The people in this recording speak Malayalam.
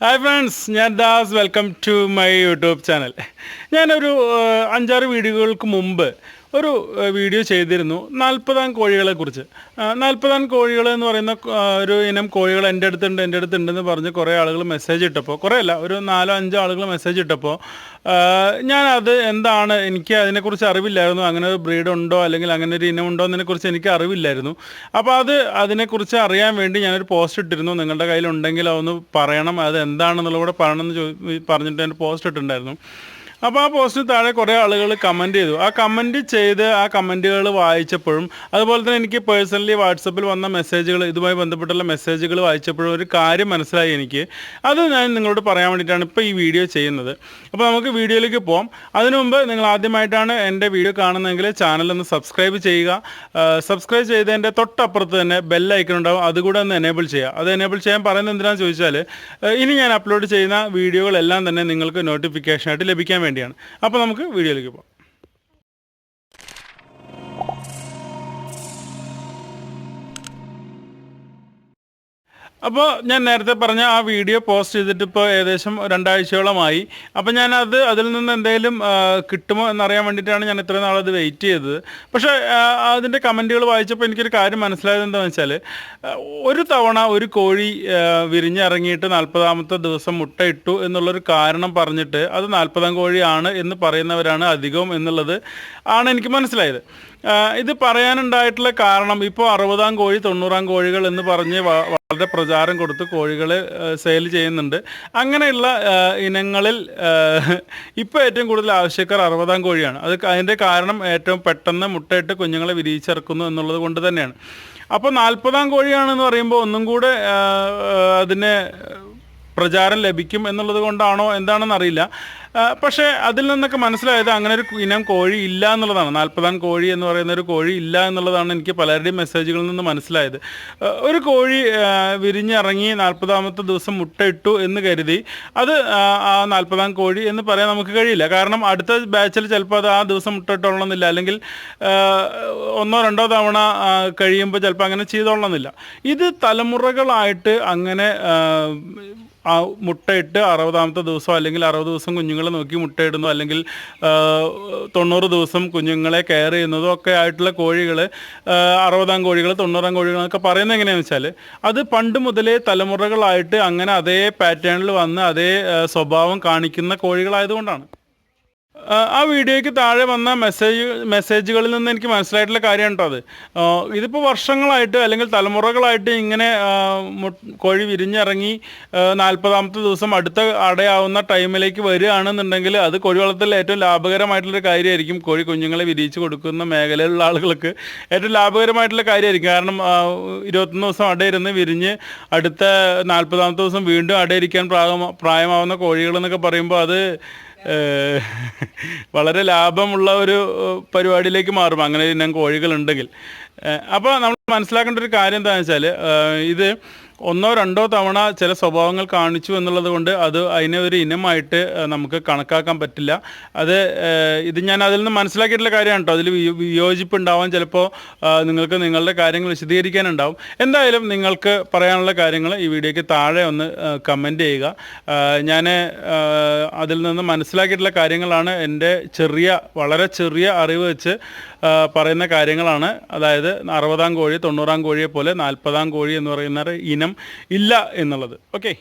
ഹായ് ഫ്രണ്ട്സ് ഞാൻ Das. Welcome to my YouTube channel ഞാനൊരു അഞ്ചാറ് വീഡിയോകൾക്ക് മുമ്പ് ഒരു വീഡിയോ ചെയ്തിരുന്നു. നാൽപ്പതാം കോഴികളെ കുറിച്ച് നാൽപ്പതാം കോഴികൾ എന്ന് പറയുന്ന ഒരു ഇനം കോഴികൾ എന്റെ അടുത്തുണ്ട് എന്റെ അടുത്തുണ്ടെന്ന് പറഞ്ഞ് കുറേ ആളുകൾ മെസ്സേജ് ഇട്ടപ്പോൾ കുറേ അല്ല ഒരു നാലോ അഞ്ചോ ആളുകൾ മെസ്സേജ് ഇട്ടപ്പോൾ ഞാൻ അത് എന്താണ് എനിക്ക് അതിനെക്കുറിച്ച് അറിവില്ലായിരുന്നു. അങ്ങനെ ഒരു ബ്രീഡ് ഉണ്ടോ അല്ലെങ്കിൽ അങ്ങനെ ഒരു ഇനം ഉണ്ടോ എന്നതിനെക്കുറിച്ച് എനിക്ക് അറിവില്ലായിരുന്നു. അപ്പോൾ അത് അതിനെക്കുറിച്ച് അറിയാൻ വേണ്ടി ഞാനൊരു പോസ്റ്റ് ഇട്ടിരുന്നു. നിങ്ങളുടെ കയ്യിലുണ്ടെങ്കിൽ അതൊന്ന് പറയണം അത് എന്താണെന്നുള്ളത് കൂടെ പറയണമെന്ന് പറഞ്ഞിട്ട് ഞാൻ പോസ്റ്റ് ഇട്ടിട്ടുണ്ടായിരുന്നു. അപ്പോൾ ആ പോസ്റ്റിന് താഴെ കുറേ ആളുകൾ കമന്റ് ചെയ്തു. ആ കമന്റ് ചെയ്ത് ആ കമന്റുകൾ വായിച്ചപ്പോഴും അതുപോലെ തന്നെ എനിക്ക് പേഴ്സണലി വാട്സപ്പിൽ വന്ന മെസ്സേജുകൾ ഇതുമായി ബന്ധപ്പെട്ടുള്ള മെസ്സേജുകൾ വായിച്ചപ്പോഴും ഒരു കാര്യം മനസ്സിലായി എനിക്ക്. അത് ഞാൻ നിങ്ങളോട് പറയാൻ വേണ്ടിയിട്ടാണ് ഇപ്പോൾ ഈ വീഡിയോ ചെയ്യുന്നത്. അപ്പോൾ നമുക്ക് വീഡിയോയിലേക്ക് പോകാം അതിനു മുമ്പ് നിങ്ങൾ ആദ്യമായിട്ടാണ് എന്റെ വീഡിയോ കാണുന്നതെങ്കിൽ ചാനൽ ഒന്ന് സബ്സ്ക്രൈബ് ചെയ്യുക. സബ്സ്ക്രൈബ് ചെയ്തതിന്റെ തൊട്ടപ്പുറത്ത് തന്നെ ബെല്ലൈക്കൺ ഉണ്ടാവും. അതുകൂടെ ഒന്ന് എനേബിൾ ചെയ്യുക. അത് എനേബിൾ ചെയ്യാൻ പറയുന്നത് എന്തിനാണെന്ന് ചോദിച്ചാൽ ഇനി ഞാൻ അപ്ലോഡ് ചെയ്യുന്ന വീഡിയോകളെല്ലാം തന്നെ നിങ്ങൾക്ക് നോട്ടിഫിക്കേഷനായിട്ട് ലഭിക്കാൻ വേണ്ടിയാണ്. അപ്പോൾ നമുക്ക് വീഡിയോയിലേക്ക് പോകാം. അപ്പോൾ ഞാൻ നേരത്തെ പറഞ്ഞ ആ വീഡിയോ പോസ്റ്റ് ചെയ്തിട്ട് ഇപ്പോൾ ഏകദേശം രണ്ടാഴ്ചയോളമായി. അപ്പോൾ ഞാൻ അത് അതിൽ നിന്ന് എന്തെങ്കിലും കിട്ടുമോ എന്നറിയാൻ വേണ്ടിയിട്ടാണ് ഞാൻ ഇത്രയും നാളത് വെയിറ്റ് ചെയ്തത്. പക്ഷേ അതിന്റെ കമന്റുകൾ വായിച്ചപ്പോൾ എനിക്കൊരു കാര്യം മനസ്സിലായത് എന്താണെന്ന് വെച്ചാൽ ഒരു തവണ ഒരു കോഴി വിരിഞ്ഞിറങ്ങിയിട്ട് നാൽപ്പതാമത്തെ ദിവസം മുട്ടയിട്ടു എന്നുള്ളൊരു കാരണം പറഞ്ഞിട്ട് അത് നാൽപ്പതാം കോഴിയാണ് എന്ന് പറയുന്നവരാണ് അധികവും എന്നുള്ളത് ആണ് എനിക്ക് മനസ്സിലായത്. ഇത് പറയാനുണ്ടായിട്ടുള്ള കാരണം ഇപ്പോൾ അറുപതാം കോഴി തൊണ്ണൂറാം കോഴികൾ എന്ന് പറഞ്ഞ് വളരെ പ്രചാരം കൊടുത്ത് കോഴികളെ സെയിൽ ചെയ്യുന്നുണ്ട്. അങ്ങനെയുള്ള ഇനങ്ങളിൽ ഇപ്പോൾ ഏറ്റവും കൂടുതൽ ആവശ്യക്കാർ അറുപതാം കോഴിയാണ്. അത് അതിന്റെ കാരണം ഏറ്റവും പെട്ടെന്ന് മുട്ടയിട്ട് കുഞ്ഞുങ്ങളെ വിരിയിച്ചിറക്കുന്നു എന്നുള്ളത് കൊണ്ട് തന്നെയാണ്. അപ്പോൾ നാൽപ്പതാം കോഴിയാണെന്ന് പറയുമ്പോൾ ഒന്നും കൂടെ അതിന് പ്രചാരം ലഭിക്കും എന്നുള്ളത് കൊണ്ടാണോ എന്താണെന്ന് അറിയില്ല. പക്ഷേ അതിൽ നിന്നൊക്കെ മനസ്സിലായത് അങ്ങനെ ഒരു ഇനം കോഴി ഇല്ല എന്നുള്ളതാണ്. നാൽപ്പതാം കോഴി എന്ന് പറയുന്ന ഒരു കോഴി ഇല്ല എന്നുള്ളതാണ് എനിക്ക് പലരുടെയും മെസ്സേജുകളിൽ നിന്ന് മനസ്സിലായത്. ഒരു കോഴി വിരിഞ്ഞിറങ്ങി നാൽപ്പതാമത്തെ ദിവസം മുട്ടയിട്ടു എന്ന് കരുതി അത് ആ നാൽപ്പതാം കോഴി എന്ന് പറയാൻ നമുക്ക് കഴിയില്ല. കാരണം അടുത്ത ബാച്ചിൽ ചിലപ്പോൾ അത് ആ ദിവസം മുട്ടയിട്ടോളണമെന്നില്ല അല്ലെങ്കിൽ ഒന്നോ രണ്ടോ തവണ കഴിയുമ്പോൾ ചിലപ്പോൾ അങ്ങനെ ചെയ്തോളണമെന്നില്ല ഇത് തലമുറകളായിട്ട് അങ്ങനെ ആ, മുട്ടയിട്ട് അറുപതാമത്തെ ദിവസം അല്ലെങ്കിൽ അറുപത് ദിവസം കുഞ്ഞുങ്ങളെ നോക്കി മുട്ടയിടുന്നു അല്ലെങ്കിൽ തൊണ്ണൂറ് ദിവസം കുഞ്ഞുങ്ങളെ കെയർ ചെയ്യുന്നതും ഒക്കെ ആയിട്ടുള്ള കോഴികൾ അറുപതാം കോഴികൾ തൊണ്ണൂറാം കോഴികൾ എന്നൊക്കെ പറയുന്നത് എങ്ങനെയാണെന്ന് വെച്ചാൽ അത് പണ്ട് മുതലേ തലമുറകളായിട്ട് അങ്ങനെ അതേ പാറ്റേണിൽ വന്ന് അതേ സ്വഭാവം കാണിക്കുന്ന കോഴികളായതുകൊണ്ടാണ് ആ, വീഡിയോയ്ക്ക് താഴെ വന്ന മെസ്സേജ് മെസ്സേജുകളിൽ നിന്ന് എനിക്ക് മനസ്സിലായിട്ടുള്ള കാര്യമാണ് കേട്ടോ അത് ഇതിപ്പോൾ വർഷങ്ങളായിട്ട് അല്ലെങ്കിൽ തലമുറകളായിട്ട് ഇങ്ങനെ കോഴി വിരിഞ്ഞിറങ്ങി നാൽപ്പതാമത്തെ ദിവസം അടുത്ത അടയാവുന്ന ടൈമിലേക്ക് വരികയാണെന്നുണ്ടെങ്കിൽ അത് കോഴി വളർത്തൽ ഏറ്റവും ലാഭകരമായിട്ടുള്ളൊരു കാര്യമായിരിക്കും. കോഴി കുഞ്ഞുങ്ങളെ വിരിയിച്ച് കൊടുക്കുന്ന മേഖലയിലുള്ള ആളുകൾക്ക് ഏറ്റവും ലാഭകരമായിട്ടുള്ള കാര്യമായിരിക്കും. കാരണം ഇരുപത്തൊന്ന് ദിവസം അടയിരുന്ന് വിരിഞ്ഞ് അടുത്ത നാൽപ്പതാമത്തെ ദിവസം വീണ്ടും അടയിരിക്കാൻ പ്രായമാ പ്രായമാവുന്ന കോഴികളെന്നൊക്കെ പറയുമ്പോൾ അത് വളരെ ലാഭമുള്ള ഒരു പരിപാടിയിലേക്ക് മാറും. അങ്ങനെ ഇനം കോഴികളുണ്ടെങ്കിൽ അപ്പോൾ നമ്മൾ മനസ്സിലാക്കേണ്ട ഒരു കാര്യം എന്താണെന്ന് വെച്ചാൽ ഇത് ഒന്നോ രണ്ടോ തവണ ചില സ്വഭാവങ്ങൾ കാണിച്ചു എന്നുള്ളത് കൊണ്ട് അത് അതിനെ ഒരു ഇനമായിട്ട് നമുക്ക് കണക്കാക്കാൻ പറ്റില്ല. അത് ഇത് ഞാൻ അതിൽ നിന്ന് മനസ്സിലാക്കിയിട്ടുള്ള കാര്യമാണ് കേട്ടോ അതിൽ വിയോ- വിയോജിപ്പ് ഉണ്ടാവാൻ ചിലപ്പോൾ നിങ്ങൾക്ക് നിങ്ങളുടെ കാര്യങ്ങൾ വിശദീകരിക്കാനുണ്ടാവും. എന്തായാലും നിങ്ങൾക്ക് പറയാനുള്ള കാര്യങ്ങൾ ഈ വീഡിയോയ്ക്ക് താഴെ ഒന്ന് കമന്റ് ചെയ്യുക. ഞാൻ അതിൽ നിന്ന് മനസ്സിലാക്കിയിട്ടുള്ള കാര്യങ്ങളാണ് എന്റെ ചെറിയ വളരെ ചെറിയ അറിവ് വെച്ച് പറയുന്ന കാര്യങ്ങളാണ്. അതായത് അറുപതാം കോഴി തൊണ്ണൂറാം കോഴിയെ പോലെ നാൽപ്പതാം കോഴി എന്ന് പറയുന്ന ഒരു ഇനം ഇല്ല എന്നുള്ളത്. ഓക്കെ